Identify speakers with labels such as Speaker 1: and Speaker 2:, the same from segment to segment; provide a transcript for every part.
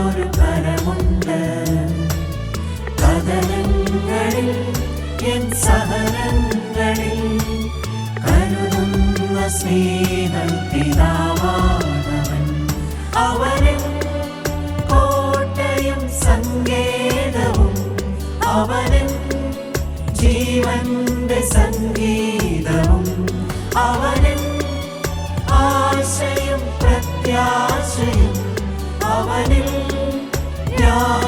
Speaker 1: താങ്ങാനൊരു കരമുണ്ട്. കഥനങ്ങളിൽ N സഹനങ്ങളിൽ കരുതുന്ന സ്നേഹപിതാവാണവൻ അവനിൽ കോട്ടയും സങ്കേതവും അവനിൽ ജീവന്റെ സംഗീതവും അവനിൽ ആശയും പ്രത്യാശയും അവനിൽ ഞാൻ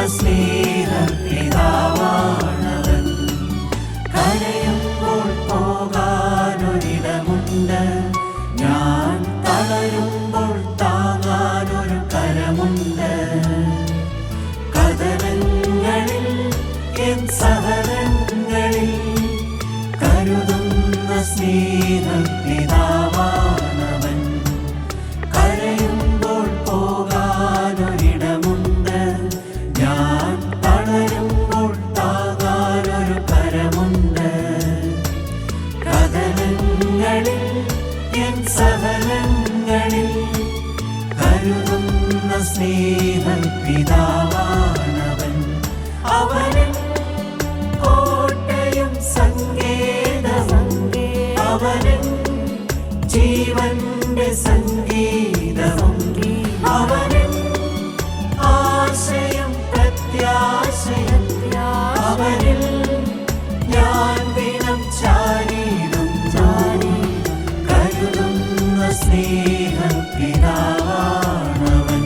Speaker 1: കരുതുന്ന അവനിൽ ജീവന്റെ സംഗീതവും. അവനിൽ ആശയം പ്രത്യാശയം. അവനിൽ ഞാൻ ദിനം ചാരിടും. കരുതുന്ന സ്നേഹ പിതാവാണവൻ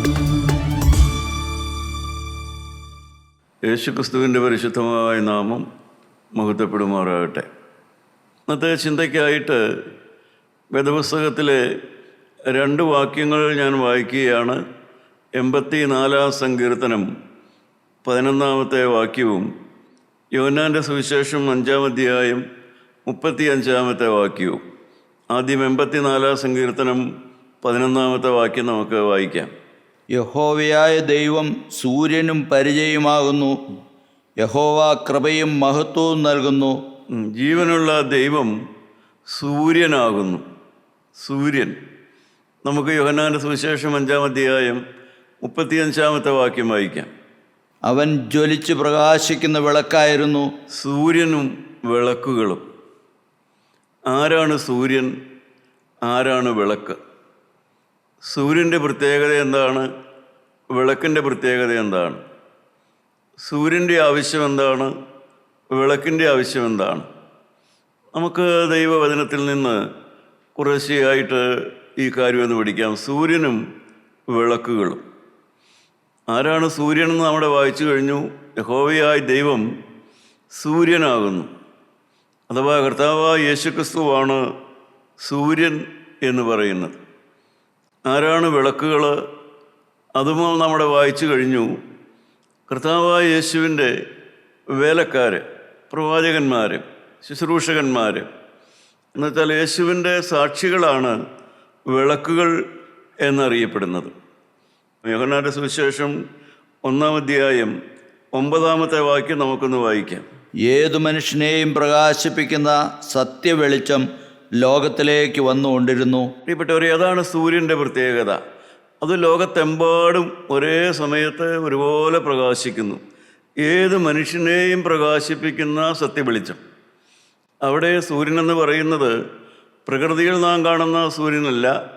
Speaker 2: യേശുക്രിസ്തുവിന്റെ പരിശുദ്ധമായ നാമം മഹത്വപ്പെടുമാറാകട്ടെ. ഇന്നത്തെ ചിന്തയ്ക്കായിട്ട് വേദപുസ്തകത്തിലെ രണ്ട് വാക്യങ്ങൾ ഞാൻ വായിക്കുകയാണ്. എൺപത്തി നാലാം സങ്കീർത്തനം പതിനൊന്നാമത്തെ വാക്യവും യോനാന്റെ സുവിശേഷം അഞ്ചാം അധ്യായം മുപ്പത്തി അഞ്ചാമത്തെ വാക്യവും. ആദ്യം എൺപത്തിനാലാം സങ്കീർത്തനം പതിനൊന്നാമത്തെ വാക്യം നമുക്ക് വായിക്കാം.
Speaker 3: യഹോവയായ ദൈവം സൂര്യനും പരിചയമാകുന്നു. യഹോവ കൃപയും മഹത്വവും നൽകുന്നു.
Speaker 2: ജീവനുള്ള ദൈവം സൂര്യനാകുന്നു. സൂര്യൻ. നമുക്ക് യോഹന്നാന്റെ സുവിശേഷം അഞ്ചാം അധ്യായം മുപ്പത്തിയഞ്ചാമത്തെ വാക്യം വായിക്കാം.
Speaker 3: അവൻ ജ്വലിച്ച് പ്രകാശിക്കുന്ന വിളക്കായിരുന്നു
Speaker 2: സൂര്യനും വിളക്കുകളും. ആരാണ് സൂര്യൻ? ആരാണ് വിളക്ക്? സൂര്യന്റെ പ്രത്യേകത എന്താണ്? വിളക്കിന്റെ പ്രത്യേകത എന്താണ്? സൂര്യന്റെ ആവശ്യം എന്താണ്? വിളക്കിന്റെ ആവശ്യം എന്താണ്? നമുക്ക് ദൈവവചനത്തിൽ നിന്ന് കുറേശ്ശെയായിട്ട് ഈ കാര്യം ഒന്ന് പഠിക്കാം. സൂര്യനും വിളക്കുകളും. ആരാണ് സൂര്യനെന്ന് നമ്മുടെ വായിച്ചു കഴിഞ്ഞു? യഹോവയായ ദൈവം സൂര്യനാകുന്നു. അഥവാ കർത്താവായ യേശുക്രിസ്തുവാണ് സൂര്യൻ എന്ന് പറയുന്നത്. ആരാണ് വിളക്കുകൾ അതും നമ്മുടെ വായിച്ചു കഴിഞ്ഞു. കർത്താവായ യേശുവിന്റെ വേലക്കാർ പ്രവാചകന്മാർ ശുശ്രൂഷകന്മാർ. എന്നുവെച്ചാൽ യേശുവിന്റെ സാക്ഷികളാണ് വിളക്കുകൾ എന്നറിയപ്പെടുന്നത്. യോഹന്നാന്റെ സുവിശേഷം ഒന്നാം അധ്യായം ഒമ്പതാമത്തെ വാക്യം നമുക്കൊന്ന് വായിക്കാം.
Speaker 3: ഏതു മനുഷ്യനെയും പ്രകാശിപ്പിക്കുന്ന സത്യവെളിച്ചം ലോകത്തിലേക്ക് വന്നുകൊണ്ടിരുന്നു.
Speaker 2: പ്രിയപ്പെട്ടവരെ അതാണ് സൂര്യന്റെ പ്രത്യേകത. അത് ലോകത്തെമ്പാടും ഒരേ സമയത്ത് ഒരുപോലെ പ്രകാശിക്കുന്നു. ഏത് മനുഷ്യനെയും പ്രകാശിപ്പിക്കുന്ന സത്യവെളിച്ചം. അവിടെ സൂര്യൻ എന്ന് പറയുന്നത് പ്രകൃതിയിൽ നാം കാണുന്ന സൂര്യനല്ല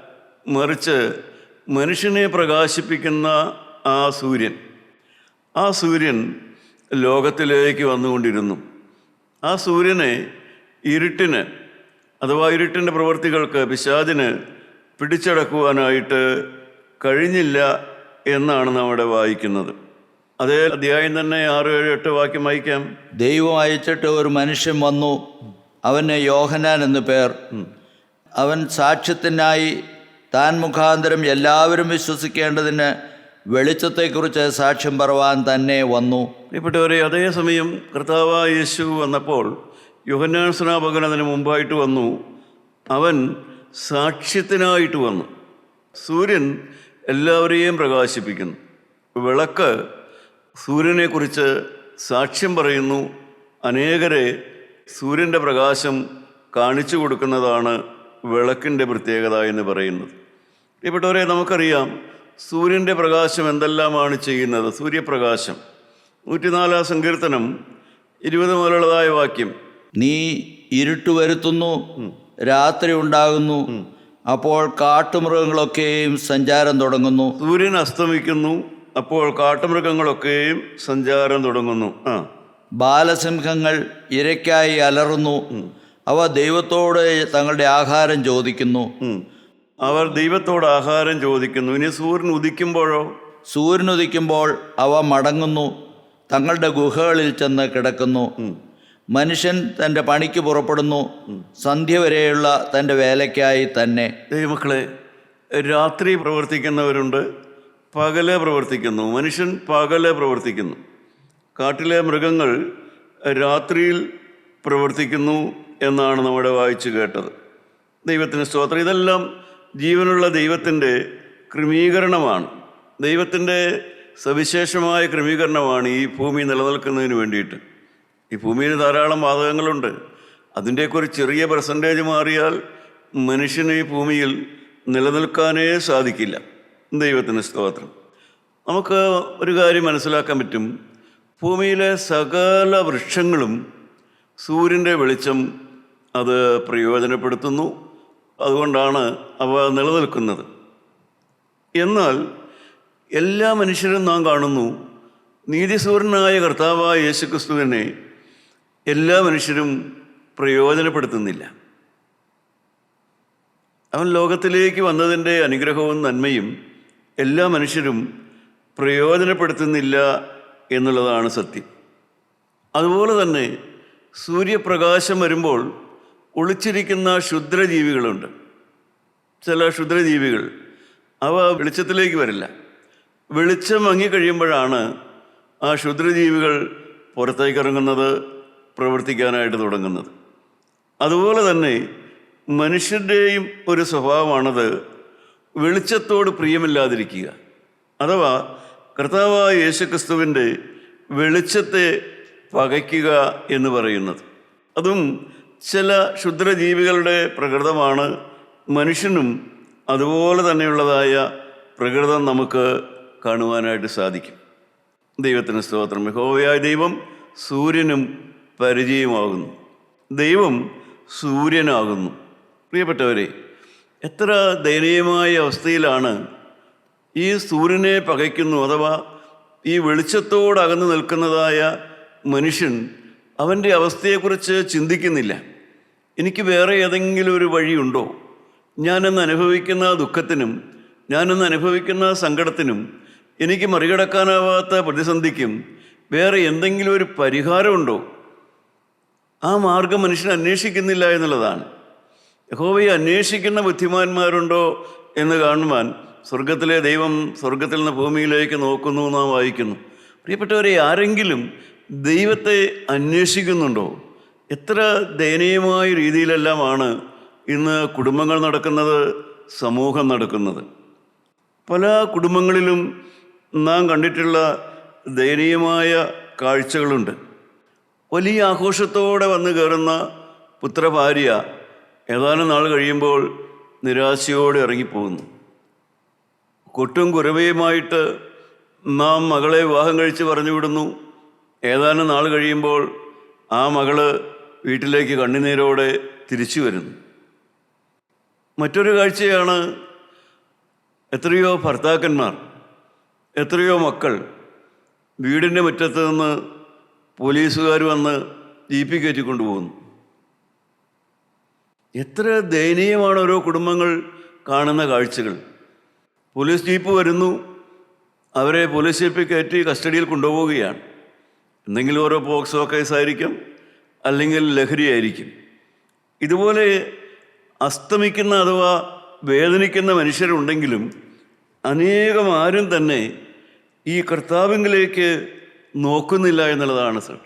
Speaker 2: മറിച്ച് മനുഷ്യനെ പ്രകാശിപ്പിക്കുന്ന ആ സൂര്യൻ. ആ സൂര്യൻ ലോകത്തിലേക്ക് വന്നുകൊണ്ടിരുന്നു. ആ സൂര്യനെ ഇരുട്ടിന് അഥവാ ഇരുട്ടിന്റെ പ്രവൃത്തികൾക്ക് പിശാദിന് പിടിച്ചടക്കുവാനായിട്ട് കഴിഞ്ഞില്ല എന്നാണ് നമ്മുടെ വായിക്കുന്നത്. അതേ അധ്യായം തന്നെ ആറ് ഏഴ് എട്ട് വാക്യം വായിക്കാം.
Speaker 3: ദൈവം അയച്ചിട്ട് ഒരു മനുഷ്യൻ വന്നു. അവന് യോഹനാൻ എന്ന് പേർ. അവൻ സാക്ഷ്യത്തിനായി താൻ മുഖാന്തരം എല്ലാവരും വിശ്വസിക്കേണ്ടതിന് വെളിച്ചത്തെക്കുറിച്ച് സാക്ഷ്യം പറവാൻ തന്നെ വന്നു.
Speaker 2: പ്രിയപ്പെട്ടവരെ അതേസമയം കർത്താവ യേശു വന്നപ്പോൾ യുഹന്നാൻ സ്നാപകൻ അതിന് മുമ്പായിട്ട് വന്നു. അവൻ സാക്ഷ്യത്തിനായിട്ട് വന്നു. സൂര്യൻ എല്ലാവരെയും പ്രകാശിപ്പിക്കുന്നു. വിളക്ക് സൂര്യനെക്കുറിച്ച് സാക്ഷ്യം പറയുന്നു. അനേകരെ സൂര്യന്റെ പ്രകാശം കാണിച്ചു കൊടുക്കുന്നതാണ് വിളക്കിന്റെ പ്രത്യേകത എന്ന് പറയുന്നത്. പ്രിയപ്പെട്ടവരെ നമുക്കറിയാം സൂര്യന്റെ പ്രകാശം എന്തെല്ലാമാണ് ചെയ്യുന്നത്? സൂര്യപ്രകാശം. നൂറ്റിനാലാം സങ്കീർത്തനം ഇരുപത് മുതലുള്ളതായ വാക്യം.
Speaker 3: നീ ഇരുട്ട് വരുത്തുന്നു രാത്രി ഉണ്ടാകുന്നു അപ്പോൾ കാട്ടുമൃഗങ്ങളൊക്കെയും സഞ്ചാരം തുടങ്ങുന്നു.
Speaker 2: സൂര്യൻ അസ്തമിക്കുന്നു അപ്പോൾ കാട്ടുമൃഗങ്ങളൊക്കെയും സഞ്ചാരം തുടങ്ങുന്നു. ആ.
Speaker 3: ബാലസിംഹങ്ങൾ ഇരയ്ക്കായി അലറുന്നു. അവ ദൈവത്തോട് തങ്ങളുടെ ആഹാരം ചോദിക്കുന്നു.
Speaker 2: അവർ ദൈവത്തോട് ആഹാരം ചോദിക്കുന്നു. ഇനി സൂര്യൻ ഉദിക്കുമ്പോഴോ?
Speaker 3: സൂര്യൻ ഉദിക്കുമ്പോൾ അവ മടങ്ങുന്നു. തങ്ങളുടെ ഗുഹകളിൽ ചെന്ന് കിടക്കുന്നു. മനുഷ്യൻ തന്റെ പണിക്ക് പുറപ്പെടുന്നു. സന്ധ്യ വരെയുള്ള തന്റെ വേലയ്ക്കായി തന്നെ.
Speaker 2: ദൈവമക്കളെ രാത്രി പ്രവർത്തിക്കുന്നവരുണ്ട്. പകൽ പ്രവർത്തിക്കുന്നു. മനുഷ്യൻ പകലെ പ്രവർത്തിക്കുന്നു. കാട്ടിലെ മൃഗങ്ങൾ രാത്രിയിൽ പ്രവർത്തിക്കുന്നു എന്നാണ് നമ്മുടെ വായിച്ചു കേട്ടത്. ദൈവത്തിന് സ്തോത്രം. ഇതെല്ലാം ജീവനുള്ള ദൈവത്തിന്റെ ക്രമീകരണമാണ്. ദൈവത്തിന്റെ സവിശേഷമായ ക്രമീകരണമാണ് ഈ ഭൂമി നിലനിൽക്കുന്നതിന് വേണ്ടിയിട്ട്. ഈ ഭൂമിയിൽ ധാരാളം വാതകങ്ങളുണ്ട്. അതിന്റെയൊക്കെ ഒരു ചെറിയ പെർസെന്റേജ് മാറിയാൽ മനുഷ്യന് ഈ ഭൂമിയിൽ നിലനിൽക്കാനേ സാധിക്കില്ല. ദൈവത്തിന് സ്തോത്രം. നമുക്ക് ഒരു കാര്യം മനസ്സിലാക്കാൻ പറ്റും. ഭൂമിയിലെ സകല വൃക്ഷങ്ങളും സൂര്യന്റെ വെളിച്ചം അത് പ്രയോജനപ്പെടുത്തുന്നു. അതുകൊണ്ടാണ് അവ നിലനിൽക്കുന്നത്. എന്നാൽ എല്ലാ മനുഷ്യരും നാം കാണുന്നു നീതിസൂരനായ കർത്താവായ യേശുക്രിസ്തുവിനെ എല്ലാ മനുഷ്യരും പ്രയോജനപ്പെടുത്തുന്നില്ല. അവൻ ലോകത്തിലേക്ക് വന്നതിന്റെ അനുഗ്രഹവും നന്മയും എല്ലാ മനുഷ്യരും പ്രയോജനപ്പെടുത്തുന്നില്ല എന്നുള്ളതാണ് സത്യം. അതുപോലെ തന്നെ സൂര്യപ്രകാശം വരുമ്പോൾ ഒളിച്ചിരിക്കുന്ന ക്ഷുദ്രജീവികളുണ്ട്. ചില ക്ഷുദ്രജീവികൾ അവ വെളിച്ചത്തിലേക്ക് വരില്ല. വെളിച്ചം മങ്ങിക്കഴിയുമ്പോഴാണ് ആ ക്ഷുദ്രജീവികൾ പുറത്തേക്ക് ഇറങ്ങുന്നത് പ്രവർത്തിക്കാനായിട്ട് തുടങ്ങുന്നത്. അതുപോലെ തന്നെ മനുഷ്യന്റെയും ഒരു സ്വഭാവമാണത് വെളിച്ചത്തോട് പ്രിയമില്ലാതിരിക്കുക. അഥവാ കർത്താവായ യേശുക്രിസ്തുവിന്റെ വെളിച്ചത്തെ പകയ്ക്കുക എന്ന് പറയുന്നത്. അതും ചില ക്ഷുദ്രജീവികളുടെ പ്രകൃതമാണ്. മനുഷ്യനും അതുപോലെ തന്നെയുള്ളതായ പ്രകൃതം നമുക്ക് കാണുവാനായിട്ട് സാധിക്കും. ദൈവത്തിന് സ്തോത്രം. യഹോവയായ ദൈവം സൂര്യനും പരിചയമാകുന്നു ദൈവം സൂര്യനാകുന്നു. പ്രിയപ്പെട്ടവരെ എത്ര ദയനീയമായ അവസ്ഥയിലാണ് ഈ സൂര്യനെ പകയ്ക്കുന്നു അഥവാ ഈ വെളിച്ചത്തോട് അകന്നു നിൽക്കുന്നതായ മനുഷ്യൻ അവന്റെ അവസ്ഥയെക്കുറിച്ച് ചിന്തിക്കുന്നില്ല. എനിക്ക് വേറെ ഏതെങ്കിലും ഒരു വഴിയുണ്ടോ? ഞാനെന്ന് അനുഭവിക്കുന്ന ദുഃഖത്തിനും ഞാനെന്ന് അനുഭവിക്കുന്ന സങ്കടത്തിനും എനിക്ക് മറികടക്കാനാവാത്ത പ്രതിസന്ധിക്കും വേറെ എന്തെങ്കിലും ഒരു പരിഹാരമുണ്ടോ? ആ മാർഗം മനുഷ്യൻ അന്വേഷിക്കുന്നില്ല എന്നുള്ളതാണ്. യഹോവയെ അന്വേഷിക്കുന്ന ബുദ്ധിമാന്മാരുണ്ടോ എന്ന് കാണുവാൻ സ്വർഗത്തിലെ ദൈവം സ്വർഗത്തിൽ നിന്ന് ഭൂമിയിലേക്ക് നോക്കുന്നു നാം വായിക്കുന്നു. പ്രിയപ്പെട്ടവരെ ആരെങ്കിലും ദൈവത്തെ അന്വേഷിക്കുന്നുണ്ടോ? എത്ര ദയനീയമായ രീതിയിലെല്ലാമാണ് ഇന്ന് കുടുംബങ്ങൾ നടക്കുന്നത് സമൂഹം നടക്കുന്നത്. പല കുടുംബങ്ങളിലും നാം കണ്ടിട്ടുള്ള ദയനീയമായ കാഴ്ചകളുണ്ട്. വലിയ ആഘോഷത്തോടെ വന്നു കയറുന്ന പുത്രഭാര്യ ഏതാനും നാൾ കഴിയുമ്പോൾ നിരാശയോടെ ഇറങ്ങിപ്പോകുന്നു. കൊട്ടും കുരവയുമായിട്ട് നാം മകളെ വിവാഹം കഴിച്ച് പറഞ്ഞു വിടുന്നു ഏതാനും നാൾ കഴിയുമ്പോൾ ആ മകൾ വീട്ടിലേക്ക് കണ്ണുനീരോടെ തിരിച്ചു വരുന്നു. മറ്റൊരു കാഴ്ചയാണ് എത്രയോ ഭർത്താക്കന്മാർ എത്രയോ മക്കൾ വീടിന്റെ മുറ്റത്ത് നിന്ന് പോലീസുകാർ വന്ന് ജീപ്പി കയറ്റി കൊണ്ടുപോകുന്നു എത്ര ദയനീയമാണ് ഓരോ കുടുംബങ്ങൾ കാണുന്ന കാഴ്ചകൾ. പോലീസ് ജീപ്പ് വരുന്നു അവരെ പോലീസ് ജീപ്പിൽ കയറ്റി കസ്റ്റഡിയിൽ കൊണ്ടുപോവുകയാണ്. എന്തെങ്കിലും ഓരോ പോക്സോ കേസായിരിക്കും അല്ലെങ്കിൽ ലഹരിയായിരിക്കും ഇതുപോലെ അസ്തമിക്കുന്ന അഥവാ വേദനിക്കുന്ന മനുഷ്യരുണ്ടെങ്കിലും അനേകം ആരും തന്നെ ഈ കർത്താവിങ്കിലേക്ക് നോക്കുന്നില്ല എന്നുള്ളതാണ് സർ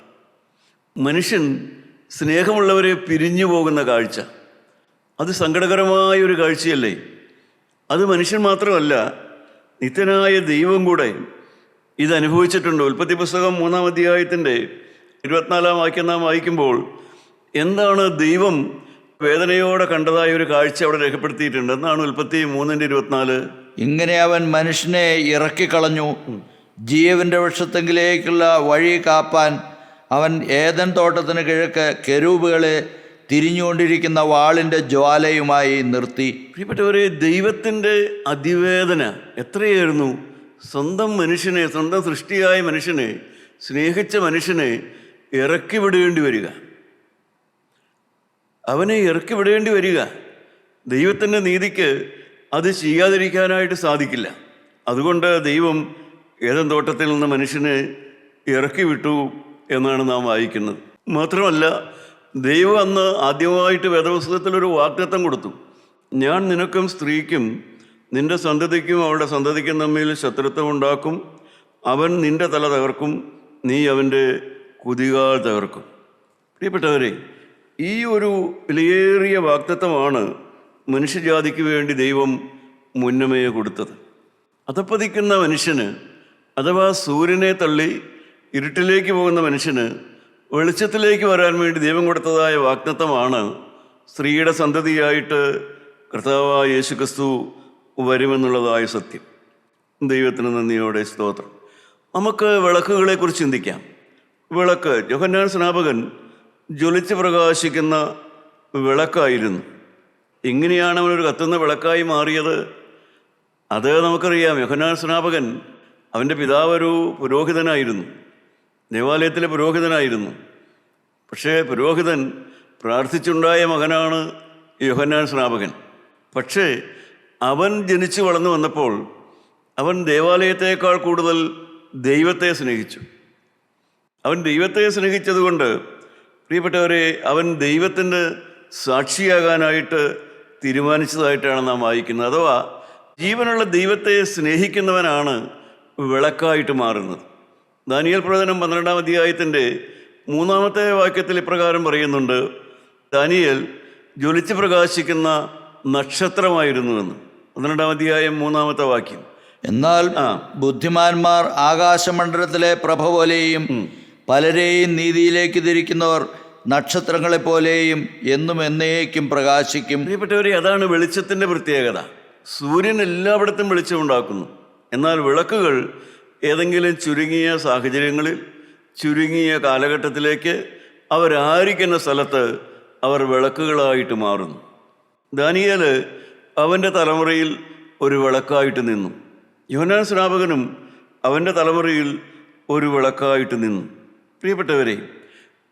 Speaker 2: മനുഷ്യൻ സ്നേഹമുള്ളവരെ പിരിഞ്ഞു പോകുന്ന കാഴ്ച. അത് സങ്കടകരമായ ഒരു കാഴ്ചയല്ലേ? അത് മനുഷ്യൻ മാത്രമല്ല നിത്യനായ ദൈവം കൂടെ ഇത് അനുഭവിച്ചിട്ടുണ്ട്. ഉൽപ്പത്തി പുസ്തകം മൂന്നാം അധ്യായത്തിന്റെ ഇരുപത്തിനാലാം വാക്യം നാം വായിക്കുമ്പോൾ എന്താണ് ദൈവം വേദനയോടെ കണ്ടതായ ഒരു കാഴ്ച അവിടെ രേഖപ്പെടുത്തിയിട്ടുണ്ട്. എന്നാണ് ഉൽപ്പത്തി മൂന്നിന്റെ ഇരുപത്തിനാല്.
Speaker 3: ഇങ്ങനെ അവൻ മനുഷ്യനെ ഇറക്കിക്കളഞ്ഞു. ജീവന്റെ വൃക്ഷത്തെങ്കിലേക്കുള്ള വഴി കാപ്പാൻ അവൻ ഏതൻ തോട്ടത്തിന് കിഴക്ക് കെരൂബുകളെ തിരിഞ്ഞുകൊണ്ടിരിക്കുന്ന വാളിന്റെ ജ്വാലയുമായി നിർത്തി.
Speaker 2: പ്രിയപ്പെട്ടവരെ ദൈവത്തിന്റെ അതിവേദന എത്രയായിരുന്നു? സ്വന്തം മനുഷ്യനെ സ്വന്തം സൃഷ്ടിയായ മനുഷ്യനെ സ്നേഹിച്ച മനുഷ്യനെ ഇറക്കി വിടേണ്ടി വരിക. അവനെ ഇറക്കി വിടേണ്ടി വരിക. ദൈവത്തിന്റെ നീതിക്ക് അത് ചെയ്യാതിരിക്കാനായിട്ട് സാധിക്കില്ല. അതുകൊണ്ട് ദൈവം ഏതൻ തോട്ടത്തിൽ നിന്ന് മനുഷ്യനെ ഇറക്കി വിട്ടു എന്നാണ് നാം വായിക്കുന്നത്. മാത്രമല്ല ദൈവം അന്ന് ആദ്യമായിട്ട് വേദപുസ്തകത്തിൽ ഒരു വാഗ്ദത്തം കൊടുത്തു. ഞാൻ നിനക്കും സ്ത്രീക്കും നിന്റെ സന്തതിക്കും അവളുടെ സന്തതിക്കും തമ്മിൽ ശത്രുത്വം ഉണ്ടാക്കും. അവൻ നിന്റെ തല തകർക്കും നീ അവന്റെ കുതികാൽ തകർക്കും. പ്രിയപ്പെട്ടവരെ ഈ ഒരു വിലയേറിയ വാക്തത്വമാണ് മനുഷ്യജാതിക്ക് വേണ്ടി ദൈവം മുന്നമേ കൊടുത്തത്. അതപ്പതിക്കുന്ന മനുഷ്യന് അഥവാ സൂര്യനെ തള്ളി ഇരുട്ടിലേക്ക് പോകുന്ന മനുഷ്യന് വെളിച്ചത്തിലേക്ക് വരാൻ വേണ്ടി ദൈവം കൊടുത്തതായ വാഗ്ദത്തമാണ് സ്ത്രീയുടെ സന്തതിയായിട്ട് കർത്താവായ യേശു ക്രിസ്തു വരുമെന്നുള്ളതായ സത്യം. ദൈവത്തിന് നന്ദിയോടെ സ്തോത്രം. നമുക്ക് വിളക്കുകളെക്കുറിച്ച് ചിന്തിക്കാം. വിളക്ക് ജോഹന്നാൻ സ്നാപകൻ ജ്വലിച്ച് പ്രകാശിക്കുന്ന വിളക്കായിരുന്നു. എങ്ങനെയാണ് അവനൊരു കത്തുന്ന വിളക്കായി മാറിയത്. അത് നമുക്കറിയാം. യോഹന്നാൻ സ്നാപകൻ അവന്റെ പിതാവ് ഒരു പുരോഹിതനായിരുന്നു. ദേവാലയത്തിലെ പുരോഹിതനായിരുന്നു. പക്ഷേ പുരോഹിതൻ പ്രാർത്ഥിച്ചുണ്ടായ മകനാണ് യോഹന്നാൻ സ്നാപകൻ. പക്ഷേ അവൻ ജനിച്ചു വളർന്നു വന്നപ്പോൾ അവൻ ദേവാലയത്തേക്കാൾ കൂടുതൽ ദൈവത്തെ സ്നേഹിച്ചു. അവൻ ദൈവത്തെ സ്നേഹിച്ചതുകൊണ്ട് പ്രിയപ്പെട്ടവരെ അവൻ ദൈവത്തിന്റെ സാക്ഷിയാകാനായിട്ട് തീരുമാനിച്ചതായിട്ടാണ് നാം വായിക്കുന്നത്. അഥവാ ജീവനുള്ള ദൈവത്തെ സ്നേഹിക്കുന്നവനാണ് വിളക്കായിട്ട് മാറുന്നത്. ദാനിയൽ പ്രവചനം പന്ത്രണ്ടാം അധ്യായത്തിന്റെ മൂന്നാമത്തെ വാക്യത്തിൽ ഇപ്രകാരം പറയുന്നുണ്ട് ദാനിയൽ ജ്വലിച്ച് പ്രകാശിക്കുന്ന നക്ഷത്രമായിരുന്നുവെന്ന്. പന്ത്രണ്ടാം അധ്യായം മൂന്നാമത്തെ വാക്യം.
Speaker 3: എന്നാൽ. ബുദ്ധിമാന്മാർ ആകാശമണ്ഡലത്തിലെ പ്രഭ പോലെയും പലരെയും നീതിയിലേക്ക് തിരിക്കുന്നവർ നക്ഷത്രങ്ങളെ നക്ഷത്രങ്ങളെപ്പോലെയും എന്നും എന്നേക്കും പ്രകാശിക്കും.
Speaker 2: പ്രിയപ്പെട്ടവരെ അതാണ് വെളിച്ചത്തിന്റെ പ്രത്യേകത. സൂര്യൻ എല്ലായിടത്തും വെളിച്ചമുണ്ടാക്കുന്നു എന്നാൽ വിളക്കുകൾ ഏതെങ്കിലും ചുരുങ്ങിയ സാഹചര്യങ്ങളിൽ ചുരുങ്ങിയ കാലഘട്ടത്തിലേക്ക് അവരായിരിക്കുന്ന സ്ഥലത്ത് അവർ വിളക്കുകളായിട്ട് മാറുന്നു. ദാനിയേൽ അവന്റെ തലമുറയിൽ ഒരു വിളക്കായിട്ട് നിന്നു. യോനാൻ സ്നാപകനും അവന്റെ തലമുറയിൽ ഒരു വിളക്കായിട്ട് നിന്നു. പ്രിയപ്പെട്ടവരെ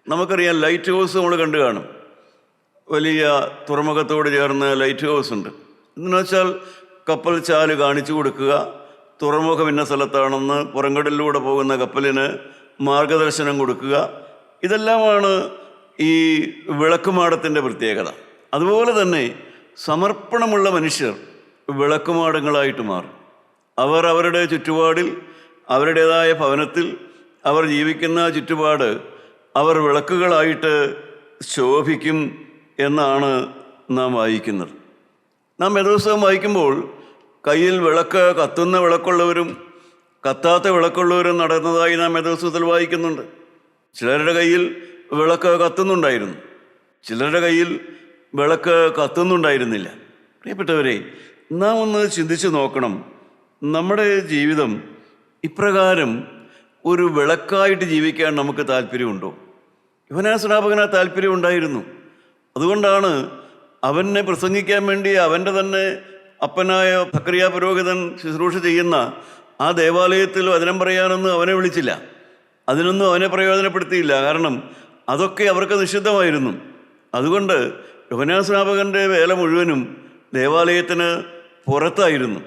Speaker 2: നമുക്കറിയാം ലൈറ്റ് ഹൗസ് നമ്മൾ കണ്ടു കാണും. വലിയ തുറമുഖത്തോട് ചേർന്ന ലൈറ്റ് ഹൗസ് ഉണ്ട്. എന്നുവെച്ചാൽ കപ്പൽ ചാൽ കാണിച്ചു കൊടുക്കുക തുറമുഖം ഇന്ന സ്ഥലത്താണെന്ന് പുറംകടലിലൂടെ പോകുന്ന കപ്പലിന് മാർഗദർശനം കൊടുക്കുക. ഇതെല്ലാമാണ് ഈ വിളക്കുമാടത്തിന്റെ പ്രത്യേകത. അതുപോലെ തന്നെ സമർപ്പണമുള്ള മനുഷ്യർ വിളക്കുമാടങ്ങളായിട്ട് മാറും. അവർ അവരുടെ ചുറ്റുപാടിൽ അവരുടേതായ ഭവനത്തിൽ അവർ ജീവിക്കുന്ന ചുറ്റുപാട് അവർ വിളക്കുകളായിട്ട് ശോഭിക്കും എന്നാണ് നാം വായിക്കുന്നത്. നാം വേദപുസ്തകം വായിക്കുമ്പോൾ കയ്യിൽ വിളക്ക് കത്തുന്ന വിളക്കുള്ളവരും കത്താത്ത വിളക്കുള്ളവരും നടന്നതായി നാം വേദപുസ്തകത്തിൽ വായിക്കുന്നുണ്ട്. ചിലരുടെ കയ്യിൽ വിളക്ക് കത്തുന്നുണ്ടായിരുന്നു. ചിലരുടെ കയ്യിൽ വിളക്ക് കത്തുന്നുണ്ടായിരുന്നില്ല. പ്രിയപ്പെട്ടവരെ നാം ഒന്ന് ചിന്തിച്ചു നോക്കണം. നമ്മുടെ ജീവിതം ഇപ്രകാരം ഒരു വിളക്കായിട്ട് ജീവിക്കാൻ നമുക്ക് താല്പര്യമുണ്ടോ? യുവനാ സ്നാപകന് താല്പര്യം ഉണ്ടായിരുന്നു. അതുകൊണ്ടാണ് അവനെ പ്രസംഗിക്കാൻ വേണ്ടി അവന്റെ തന്നെ അപ്പനായ ഭക്രിയ പുരോഹിതൻ ശുശ്രൂഷ ചെയ്യുന്ന ആ ദേവാലയത്തിൽ വചനം പറയാനൊന്നും അവനെ വിളിച്ചില്ല. അതിനൊന്നും അവനെ പ്രയോജനപ്പെടുത്തിയില്ല. കാരണം അതൊക്കെ അവർക്ക് നിഷിദ്ധമായിരുന്നു. അതുകൊണ്ട് യുവനാസ്നാപകന്റെ വേല മുഴുവനും ദേവാലയത്തിന് പുറത്തായിരുന്നു.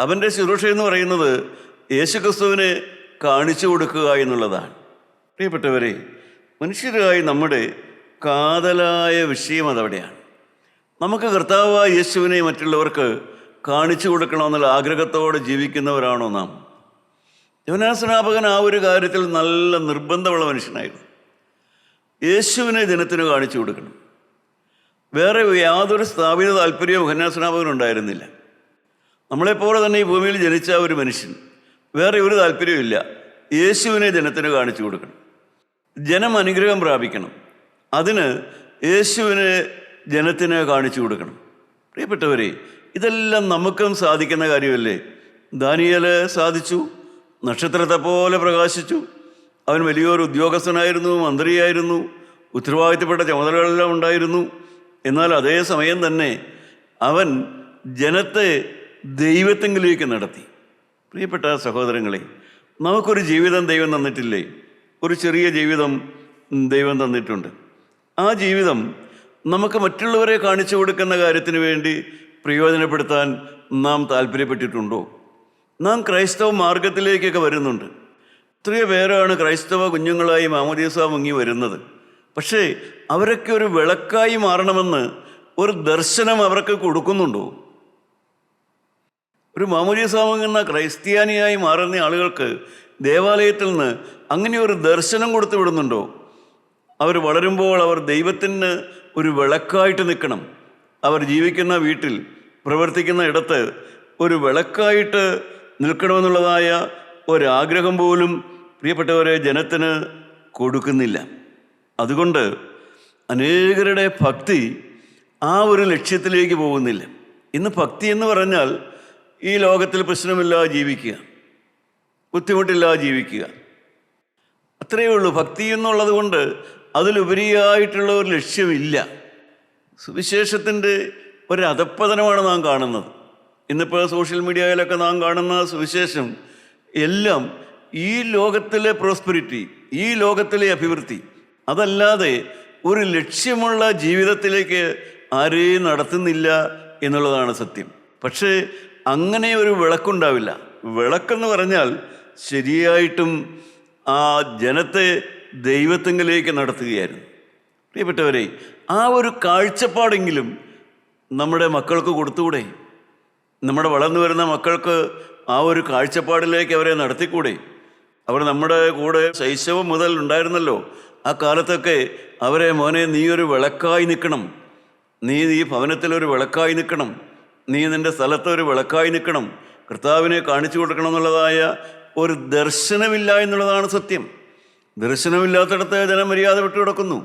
Speaker 2: അവന്റെ ശുശ്രൂഷ എന്ന് പറയുന്നത് യേശുക്രിസ്തുവിനെ കാണിച്ചു കൊടുക്കുക എന്നുള്ളതാണ്. പ്രിയപ്പെട്ടവരെ മനുഷ്യരായി നമ്മുടെ കാതലായ വിഷയം അതവിടെയാണ്. നമുക്ക് കർത്താവായ യേശുവിനെ മറ്റുള്ളവർക്ക് കാണിച്ചു കൊടുക്കണമെന്നുള്ള ആഗ്രഹത്തോടെ ജീവിക്കുന്നവരാണോ നാം? യവനാസ്നാപകൻ ആ ഒരു കാര്യത്തിൽ നല്ല നിർബന്ധമുള്ള മനുഷ്യനായിരുന്നു. യേശുവിനെ ജനത്തിന് കാണിച്ചു കൊടുക്കണം. വേറെ യാതൊരു സ്ഥാപിത താല്പര്യവും ഉണ്ടായിരുന്നില്ല. നമ്മളെപ്പോലെ തന്നെ ഈ ഭൂമിയിൽ ജനിച്ച ഒരു മനുഷ്യൻ വേറെ ഒരു താല്പര്യവുമില്ല യേശുവിനെ ജനത്തിന് കാണിച്ചു കൊടുക്കണം. ജനം അനുഗ്രഹം പ്രാപിക്കണം. അതിന് യേശുവിനെ ജനത്തിന് കാണിച്ചു കൊടുക്കണം. പ്രിയപ്പെട്ടവരെ ഇതെല്ലാം നമുക്കും സാധിക്കുന്ന കാര്യമല്ലേ? ദാനിയൽ സാധിച്ചു നക്ഷത്രത്തെ പോലെ പ്രകാശിച്ചു. അവൻ വലിയൊരു ഉദ്യോഗസ്ഥനായിരുന്നു മന്ത്രിയായിരുന്നു ഉത്തരവാദിത്തപ്പെട്ട ചുമതലകളെല്ലാം ഉണ്ടായിരുന്നു. എന്നാൽ അതേ സമയം തന്നെ അവൻ ജനത്തെ ദൈവത്തെങ്കിലേക്ക് നടത്തി. പ്രിയപ്പെട്ട സഹോദരങ്ങളെ നമുക്കൊരു ജീവിതം ദൈവം തന്നിട്ടില്ലേ? ഒരു ചെറിയ ജീവിതം ദൈവം തന്നിട്ടുണ്ട്. ആ ജീവിതം നമുക്ക് മറ്റുള്ളവരെ കാണിച്ചു കൊടുക്കുന്ന കാര്യത്തിന് വേണ്ടി പ്രയോജനപ്പെടുത്താൻ നാം താല്പര്യപ്പെട്ടിട്ടുണ്ടോ? നാം ക്രൈസ്തവ മാർഗത്തിലേക്കൊക്കെ വരുന്നുണ്ട്. എത്രയോ പേരാണ് ക്രൈസ്തവ കുഞ്ഞുങ്ങളായി മാമോദീസ മുങ്ങി വരുന്നത്. പക്ഷേ അവരൊക്കെ ഒരു വിളക്കായി മാറണമെന്ന് ഒരു ദർശനം അവർക്ക് കൊടുക്കുന്നുണ്ടോ? ഒരു മാമോദീസാമുങ്ങുന്ന ക്രൈസ്ത്യാനിയായി മാറുന്ന ആളുകൾക്ക് ദേവാലയത്തിൽ നിന്ന് അങ്ങനെ ഒരു ദർശനം കൊടുത്തു വിടുന്നുണ്ടോ? അവർ വളരുമ്പോൾ അവർ ദൈവത്തിന് ഒരു വിളക്കായിട്ട് നിൽക്കണം. അവർ ജീവിക്കുന്ന വീട്ടിൽ പ്രവർത്തിക്കുന്ന ഇടത്ത് ഒരു വിളക്കായിട്ട് നിൽക്കണമെന്നുള്ളതായ ഒരാഗ്രഹം പോലും പ്രിയപ്പെട്ടവരെ ജനത്തിന് കൊടുക്കുന്നില്ല. അതുകൊണ്ട് അനേകരുടെ ഭക്തി ആ ഒരു ലക്ഷ്യത്തിലേക്ക് പോകുന്നില്ല. ഇന്ന് ഭക്തി എന്ന് പറഞ്ഞാൽ ഈ ലോകത്തിൽ പ്രശ്നമില്ലാതെ ജീവിക്കുക. ബുദ്ധിമുട്ടില്ലാതെ ജീവിക്കുക. അത്രയേ ഉള്ളൂ. ഭക്തി എന്നുള്ളത് കൊണ്ട് അതിലുപരിയായിട്ടുള്ള ഒരു ലക്ഷ്യമില്ല. സുവിശേഷത്തിന്റെ ഒരു അധപ്പതനമാണ് നാം കാണുന്നത്. ഇന്നിപ്പോൾ സോഷ്യൽ മീഡിയയിലൊക്കെ നാം കാണുന്ന സുവിശേഷം എല്ലാം ഈ ലോകത്തിലെ പ്രോസ്പെരിറ്റി ഈ ലോകത്തിലെ അഭിവൃദ്ധി അതല്ലാതെ ഒരു ലക്ഷ്യമുള്ള ജീവിതത്തിലേക്ക് ആരെയും നടത്തുന്നില്ല എന്നുള്ളതാണ് സത്യം. പക്ഷേ അങ്ങനെ ഒരു വിളക്കുണ്ടാവില്ല. വിളക്കെന്ന് പറഞ്ഞാൽ ശരിയായിട്ടും ആ ജനത്തെ ദൈവത്തെങ്കിലേക്ക് നടത്തുകയായിരുന്നു. പ്രിയപ്പെട്ടവരെ ആ ഒരു കാഴ്ചപ്പാടെങ്കിലും നമ്മുടെ മക്കൾക്ക് കൊടുത്തുകൂടെ? നമ്മുടെ വളർന്നു വരുന്ന മക്കൾക്ക് ആ ഒരു കാഴ്ചപ്പാടിലേക്ക് അവരെ നടത്തിക്കൂടെ? അവർ നമ്മുടെ കൂടെ ശൈശവം മുതൽ ഉണ്ടായിരുന്നല്ലോ. ആ കാലത്തൊക്കെ അവരെ മോനെ നീ ഒരു വിളക്കായി നിൽക്കണം. നീ ഈ ഭവനത്തിലൊരു വിളക്കായി നിൽക്കണം. നീ നിന്റെ സ്ഥലത്ത് ഒരു വിളക്കായി നിൽക്കണം. കർത്താവിനെ കാണിച്ചു കൊടുക്കണം എന്നുള്ളതായ ഒരു ദർശനമില്ല എന്നുള്ളതാണ് സത്യം. ദർശനമില്ലാത്തിടത്ത് ജനം മര്യാദ വിട്ടുകിടക്കുന്നു.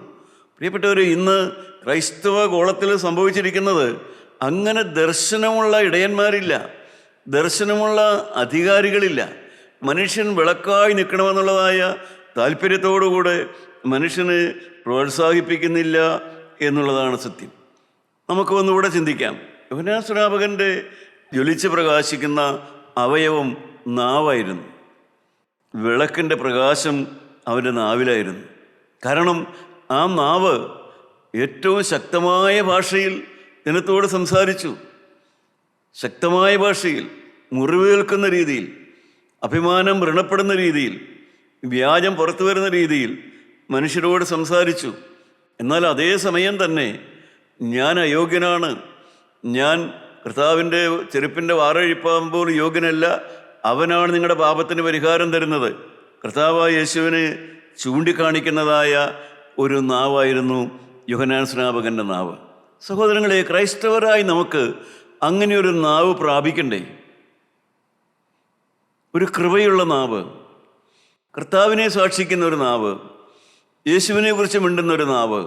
Speaker 2: പ്രിയപ്പെട്ടവർ ഇന്ന് ക്രൈസ്തവ ഗോളത്തിൽ സംഭവിച്ചിരിക്കുന്നത് അങ്ങനെ ദർശനമുള്ള ഇടയന്മാരില്ല. ദർശനമുള്ള അധികാരികളില്ല. മനുഷ്യൻ വിളക്കായി നിൽക്കണമെന്നുള്ളതായ താല്പര്യത്തോടുകൂടെ മനുഷ്യന് പ്രോത്സാഹിപ്പിക്കുന്നില്ല എന്നുള്ളതാണ് സത്യം. നമുക്ക് ഒന്നുകൂടെ ചിന്തിക്കാം. യുവനാശ്രാപകന്റെ ജ്വലിച്ച് പ്രകാശിക്കുന്ന അവയവം നാവായിരുന്നു. വിളക്കിന്റെ പ്രകാശം അവന്റെ നാവിലായിരുന്നു. കാരണം ആ നാവ് ഏറ്റവും ശക്തമായ ഭാഷയിൽ ജനത്തോട് സംസാരിച്ചു. ശക്തമായ ഭാഷയിൽ മുറിവേൽക്കുന്ന രീതിയിൽ അഭിമാനം വ്രണപ്പെടുന്ന രീതിയിൽ വ്യാജം പുറത്തു വരുന്ന രീതിയിൽ മനുഷ്യരോട് സംസാരിച്ചു. എന്നാൽ അതേ സമയം തന്നെ ഞാൻ അയോഗ്യനാണ്. ഞാൻ കർത്താവിന്റെ ചെരുപ്പിന്റെ വാറഴിപ്പാൻ പോലും യോഗ്യനല്ല. അവനാണ് നിങ്ങളുടെ പാപത്തിന് പരിഹാരം തരുന്നത്. കർത്താവായ യേശുവിന് ചൂണ്ടിക്കാണിക്കുന്നതായ ഒരു നാവായിരുന്നു യുഹനാൻ സ്നാപകന്റെ നാവ്. സഹോദരങ്ങളെ ക്രൈസ്തവരായി നമുക്ക് അങ്ങനെ ഒരു നാവ് പ്രാപിക്കണ്ടേ? ഒരു കൃപയുള്ള നാവ്. കർത്താവിനെ സാക്ഷിക്കുന്ന ഒരു നാവ്. യേശുവിനെ കുറിച്ച് മിണ്ടുന്ന ഒരു നാവ്.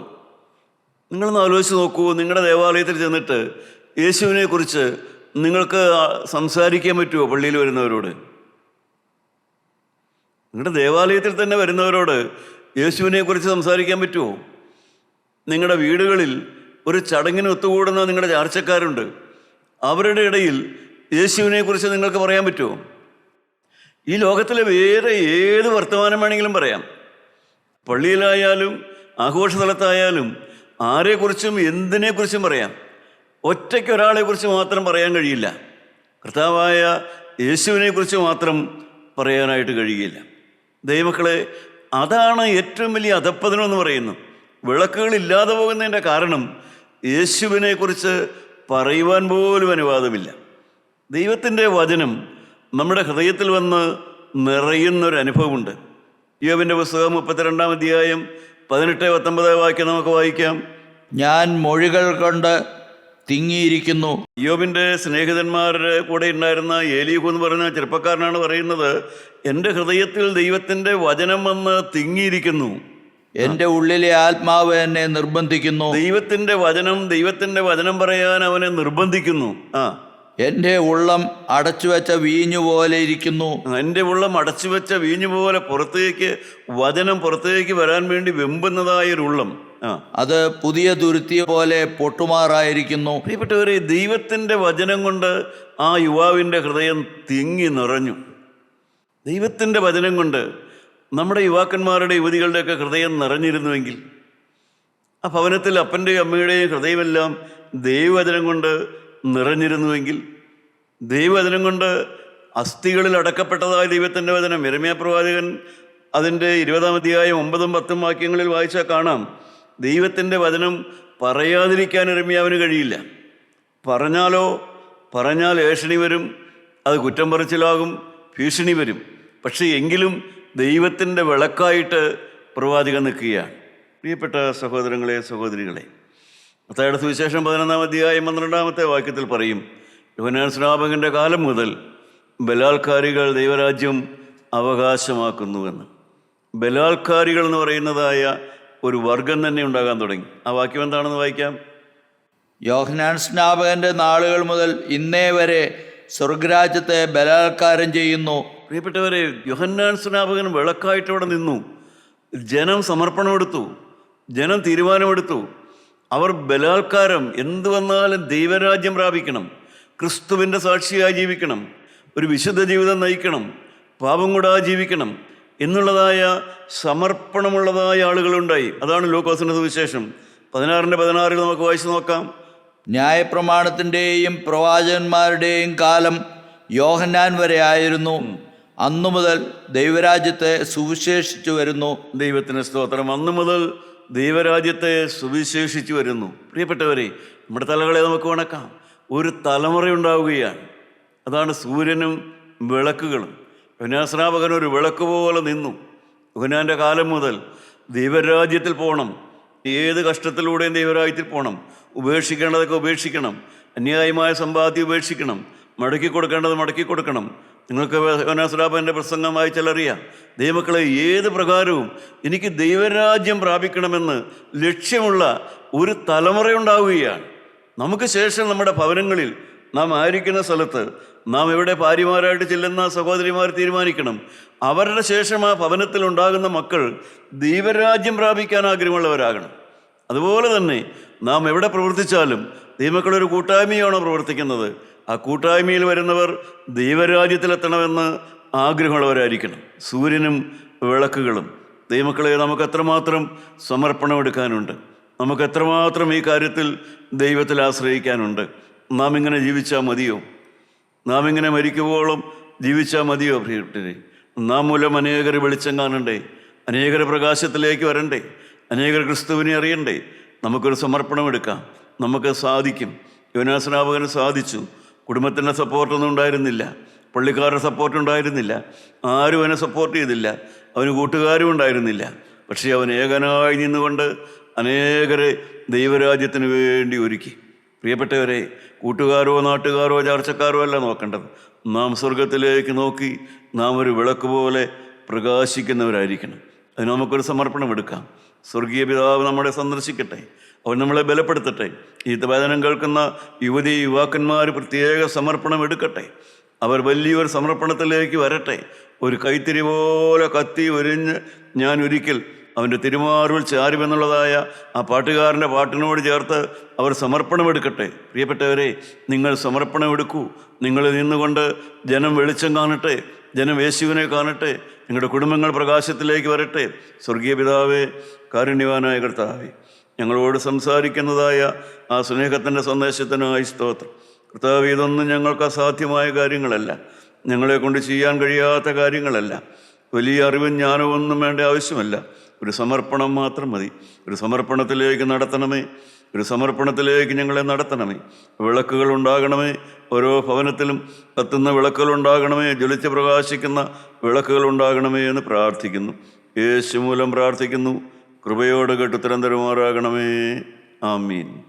Speaker 2: നിങ്ങളൊന്ന് ആലോചിച്ച് നോക്കൂ. നിങ്ങളുടെ ദേവാലയത്തിൽ ചെന്നിട്ട് യേശുവിനെ കുറിച്ച് നിങ്ങൾക്ക് സംസാരിക്കാൻ പറ്റുമോ പള്ളിയിൽ വരുന്നവരോട്? നിങ്ങളുടെ ദേവാലയത്തിൽ തന്നെ വരുന്നവരോട് യേശുവിനെ കുറിച്ച് സംസാരിക്കാൻ പറ്റുമോ? നിങ്ങളുടെ വീടുകളിൽ ഒരു ചടങ്ങിന് ഒത്തുകൂടുന്ന നിങ്ങളുടെ ചാർച്ചക്കാരുണ്ട്. അവരുടെ ഇടയിൽ യേശുവിനെ കുറിച്ച് നിങ്ങൾക്ക് പറയാൻ പറ്റുമോ? ഈ ലോകത്തിലെ വേറെ ഏത് വർത്തമാനം വേണമെങ്കിലും പറയാം. പള്ളിയിലായാലും ആഘോഷ സ്ഥലത്തായാലും ആരെക്കുറിച്ചും എന്തിനെക്കുറിച്ചും പറയാം. ഒറ്റയ്ക്ക് ഒരാളെക്കുറിച്ച് മാത്രം പറയാൻ കഴിയില്ല. കർത്താവായ യേശുവിനെക്കുറിച്ച് മാത്രം പറയാനായിട്ട് കഴിയില്ല. ദൈവമക്കളെ അതാണ് ഏറ്റവും വലിയ അധപ്പതനം എന്ന് പറയുന്നു. വിളക്കുകൾ ഇല്ലാതെ പോകുന്നതിന്റെ കാരണം യേശുവിനെക്കുറിച്ച് പറയുവാൻ പോലും അനുവാദമില്ല. ദൈവത്തിന്റെ വചനം നമ്മുടെ ഹൃദയത്തിൽ വന്ന് നിറയുന്നൊരു അനുഭവമുണ്ട്. യോബിന്റെ പുസ്തകം മുപ്പത്തിരണ്ടാം അധ്യായം പതിനെട്ട് പത്തൊമ്പത് വാക്യം നമുക്ക് വായിക്കാം.
Speaker 3: ഞാൻ മൊഴികൾ കൊണ്ട് തിങ്ങിയിരിക്കുന്നു.
Speaker 2: യോബിന്റെ സ്നേഹിതന്മാരുടെ കൂടെ ഉണ്ടായിരുന്ന ഏലിയുഹു എന്ന് പറയുന്ന ചെറുപ്പക്കാരനാണ് പറയുന്നത് എന്റെ ഹൃദയത്തിൽ ദൈവത്തിന്റെ വചനം വന്ന് തിങ്ങിയിരിക്കുന്നു.
Speaker 3: എന്റെ ഉള്ളിലെ ആത്മാവ് എന്നെ നിർബന്ധിക്കുന്നു.
Speaker 2: ദൈവത്തിന്റെ വചനം ദൈവത്തിന്റെ വചനം പറയാൻ അവനെ നിർബന്ധിക്കുന്നു. ആ.
Speaker 3: എന്റെ ഉള്ളം അടച്ചു വെച്ച വീഞ്ഞു പോലെ ഇരിക്കുന്നു.
Speaker 2: എന്റെ ഉള്ളം അടച്ചു വെച്ച വീഞ്ഞു പോലെ പുറത്തേക്ക് വചനം പുറത്തേക്ക് വരാൻ വേണ്ടി വെമ്പുന്നതായൊരു ഉള്ളം.
Speaker 3: അത് പുതിയ തുരുത്തി പോലെ പൊട്ടുമാറായിരിക്കുന്നു.
Speaker 2: പ്രിയപ്പെട്ടവരെ ദൈവത്തിന്റെ വചനം കൊണ്ട് ആ യുവാവിന്റെ ഹൃദയം തിങ്ങി നിറഞ്ഞു. ദൈവത്തിന്റെ വചനം കൊണ്ട് നമ്മുടെ യുവാക്കന്മാരുടെ യുവതികളുടെയൊക്കെ ഹൃദയം നിറഞ്ഞിരുന്നുവെങ്കിൽ ആ ഭവനത്തിൽ അപ്പന്റെയും അമ്മയുടെയും ഹൃദയമെല്ലാം ദൈവവചനം കൊണ്ട് നിറഞ്ഞിരുന്നുവെങ്കിൽ ദൈവവചനം കൊണ്ട് അസ്ഥികളിൽ അടക്കപ്പെട്ടതായ ദൈവത്തിന്റെ വചനം എരമ്യ പ്രവാചകൻ അതിന്റെ ഇരുപതാം അധ്യായം ഒമ്പതും പത്തും വാക്യങ്ങളിൽ വായിച്ചാൽ കാണാം. ദൈവത്തിന്റെ വചനം പറയാതിരിക്കാൻ എരമ്യാവിന് കഴിയില്ല. പറഞ്ഞാലോ പറഞ്ഞാൽ ഏഷണി വരും അത് കുറ്റം പറച്ചിലാകും ഭീഷണി വരും. പക്ഷേ എങ്കിലും ദൈവത്തിന്റെ വിളക്കായിട്ട് പ്രവാചകൻ നിൽക്കുകയാണ്. പ്രിയപ്പെട്ട സഹോദരങ്ങളെ സഹോദരികളെ മത്തായുടെ സുവിശേഷം പതിനൊന്നാം അധ്യായം പന്ത്രണ്ടാമത്തെ വാക്യത്തിൽ പറയും യുവനാൻ സ്നാപകന്റെ കാലം മുതൽ ബലാത്കാരികൾ ദൈവരാജ്യം അവകാശമാക്കുന്നുവെന്ന് ബലാത്കാരികൾ എന്ന് പറയുന്നതായ ഒരു വർഗം തന്നെ ഉണ്ടാകാൻ തുടങ്ങി. ആ വാക്യം എന്താണെന്ന് വായിക്കാം?
Speaker 3: യോഹനാൻ സ്നാപകന്റെ നാളുകൾ മുതൽ ഇന്നേ വരെ സ്വർഗരാജ്യത്തെ ബലാത്കാരം ചെയ്യുന്നു.
Speaker 2: പ്രിയപ്പെട്ടവരെ യോഹന്നാൻ സ്നാപകൻ വിളക്കായിട്ട് അവിടെ നിന്നു. ജനം സമർപ്പണമെടുത്തു. ജനം തീരുമാനമെടുത്തു. അവർ ബലാത്കാരം എന്തു വന്നാലും ദൈവരാജ്യം പ്രാപിക്കണം. ക്രിസ്തുവിന്റെ സാക്ഷിയായി ജീവിക്കണം. ഒരു വിശുദ്ധ ജീവിതം നയിക്കണം. പാപം കൂടാതെ ജീവിക്കണം. എന്നുള്ളതായ സമർപ്പണമുള്ളതായ ആളുകളുണ്ടായി. അതാണ് ലൂക്കോസിന്റെ സുവിശേഷം. പതിനാറിന്റെ പതിനാറിൽ നമുക്ക് വായിച്ചു നോക്കാം.
Speaker 3: ന്യായപ്രമാണത്തിന്റെയും പ്രവാചകന്മാരുടെയും കാലം യോഹന്നാൻ വരെ ആയിരുന്നു. അന്നു മുതൽ ദൈവരാജ്യത്തെ സുവിശേഷിച്ചു വരുന്നു.
Speaker 2: ദൈവത്തിന് സ്തോത്രം. അന്നു മുതൽ ദൈവരാജ്യത്തെ സുവിശേഷിച്ചു വരുന്നു. പ്രിയപ്പെട്ടവരെ നമ്മുടെ തലകളെ നമുക്ക് വണക്കാം ഒരു തലമുറ ഉണ്ടാവുകയാണ് അതാണ് സൂര്യനും വിളക്കുകളും. യുനാസ്രാപകൻ ഒരു വിളക്ക് പോലെ നിന്നു. ഉഹനാന്റെ കാലം മുതൽ ദൈവരാജ്യത്തിൽ പോകണം ഏത് കഷ്ടത്തിലൂടെയും ദൈവരാജ്യത്തിൽ പോകണം ഉപേക്ഷിക്കേണ്ടതൊക്കെ ഉപേക്ഷിക്കണം. അന്യായമായ സമ്പാദ്യം ഉപേക്ഷിക്കണം. മടക്കി കൊടുക്കേണ്ടത് മടക്കി കൊടുക്കണം. നിങ്ങൾക്ക് യോനാസ്രാപന്റെ പ്രസംഗം വായിച്ചാലറിയാം ദൈവമക്കളെ ഏത് പ്രകാരവും എനിക്ക് ദൈവരാജ്യം പ്രാപിക്കണമെന്ന് ലക്ഷ്യമുള്ള ഒരു തലമുറയുണ്ടാവുകയാണ്. നമുക്ക് ശേഷം നമ്മുടെ ഭവനങ്ങളിൽ നാം ആയിരിക്കുന്ന സ്ഥലത്ത് നാം എവിടെ ഭാര്യമാരായിട്ട് ചെല്ലുന്ന സഹോദരിമാർ തീരുമാനിക്കണം. അവരുടെ ശേഷം ആ ഭവനത്തിൽ ഉണ്ടാകുന്ന മക്കൾ ദൈവരാജ്യം പ്രാപിക്കാൻ ആഗ്രഹമുള്ളവരാകണം. അതുപോലെ തന്നെ നാം എവിടെ പ്രവർത്തിച്ചാലും ദൈവമക്കളൊരു കൂട്ടായ്മയാണോ പ്രവർത്തിക്കുന്നത്. ആ കൂട്ടായ്മയിൽ വരുന്നവർ ദൈവരാജ്യത്തിലെത്തണമെന്ന് ആഗ്രഹമുള്ളവരായിരിക്കണം. സൂര്യനും വിളക്കുകളും. ദൈവമക്കളെ നമുക്ക് എത്രമാത്രം സമർപ്പണമെടുക്കാനുണ്ട് നമുക്ക് എത്രമാത്രം ഈ കാര്യത്തിൽ ദൈവത്തിൽ ആശ്രയിക്കാനുണ്ട്. നാം ഇങ്ങനെ ജീവിച്ചാൽ മതിയോ? നാം ഇങ്ങനെ മരിക്കുമ്പോഴും ജീവിച്ചാൽ മതിയോ പ്രിയപ്പെട്ടരെ നാം മൂലം അനേകർ വെളിച്ചം കാണണ്ടേ? അനേകർ പ്രകാശത്തിലേക്ക് വരണ്ടേ? അനേകർ ക്രിസ്തുവിനെ അറിയണ്ടേ? നമുക്കൊരു സമർപ്പണം എടുക്കാം. നമുക്ക് സാധിക്കും. യുവനാസനാപകന് സാധിച്ചു. കുടുംബത്തിന്റെ സപ്പോർട്ടൊന്നും ഉണ്ടായിരുന്നില്ല. പള്ളിക്കാരുടെ സപ്പോർട്ട് ഉണ്ടായിരുന്നില്ല. ആരും അവനെ സപ്പോർട്ട് ചെയ്തില്ല. അവന് കൂട്ടുകാരും ഉണ്ടായിരുന്നില്ല. പക്ഷേ അവൻ ഏകനായി നിന്നുകൊണ്ട് അനേകരെ ദൈവരാജ്യത്തിന് വേണ്ടി ഒരുക്കി. പ്രിയപ്പെട്ടവരെ കൂട്ടുകാരോ നാട്ടുകാരോ ചാർച്ചക്കാരോ അല്ല നോക്കേണ്ടത്. നാം സ്വർഗത്തിലേക്ക് നോക്കി നാം ഒരു വിളക്ക് പോലെ പ്രകാശിക്കുന്നവരായിരിക്കണം. അതിന് നമുക്കൊരു സമർപ്പണം എടുക്കാം. സ്വർഗീയ പിതാവ് നമ്മളെ സന്ദർശിക്കട്ടെ. അവൻ നമ്മളെ ബലപ്പെടുത്തട്ടെ. ഈ വേദനം കേൾക്കുന്ന യുവതി യുവാക്കന്മാർ പ്രത്യേക സമർപ്പണം എടുക്കട്ടെ. അവർ വലിയൊരു സമർപ്പണത്തിലേക്ക് വരട്ടെ. ഒരു കൈത്തിരി പോലെ കത്തി ഒരിഞ്ഞ് ഞാൻ ഒരിക്കൽ അവന്റെ തിരുമാറുകൾ ചാരുമെന്നുള്ളതായ ആ പാട്ടുകാരന്റെ പാട്ടിനോട് ചേർത്ത് അവർ സമർപ്പണമെടുക്കട്ടെ പ്രിയപ്പെട്ടവരെ നിങ്ങൾ സമർപ്പണമെടുക്കൂ നിങ്ങൾ നിന്നുകൊണ്ട് ജനം വെളിച്ചം കാണട്ടെ. ജനം യേശുവിനെ കാണട്ടെ. നിങ്ങളുടെ കുടുംബങ്ങൾ പ്രകാശത്തിലേക്ക് വരട്ടെ. സ്വർഗീയ പിതാവേ കാരുണ്യവാനായ കർത്താവേ ഞങ്ങളോട് സംസാരിക്കുന്നതായ ആ സ്നേഹത്തിന്റെ സന്ദേശത്തിനായി സ്തോത്രം. കർത്താവ് ഇതൊന്നും ഞങ്ങൾക്ക് അസാധ്യമായ കാര്യങ്ങളല്ല. ഞങ്ങളെ കൊണ്ട് ചെയ്യാൻ കഴിയാത്ത കാര്യങ്ങളല്ല. വലിയ അറിവും ജ്ഞാനവും ഒന്നും വേണ്ട ആവശ്യമല്ല. ഒരു സമർപ്പണം മാത്രം മതി. ഒരു സമർപ്പണത്തിലേക്ക് നടത്തണമേ. ഒരു സമർപ്പണത്തിലേക്ക് ഞങ്ങളെ നടത്തണമേ. വിളക്കുകൾ ഉണ്ടാകണമേ. ഓരോ ഭവനത്തിലും കത്തുന്ന വിളക്കുകൾ ഉണ്ടാകണമേ. ജ്വലിച്ച് പ്രകാശിക്കുന്ന വിളക്കുകൾ ഉണ്ടാകണമേ എന്ന് പ്രാർത്ഥിക്കുന്നു. യേശു മൂലം പ്രാർത്ഥിക്കുന്നു. കൃപയോട് കേട്ടുത്തരം തരുമാറാകണമേ. ആമീൻ.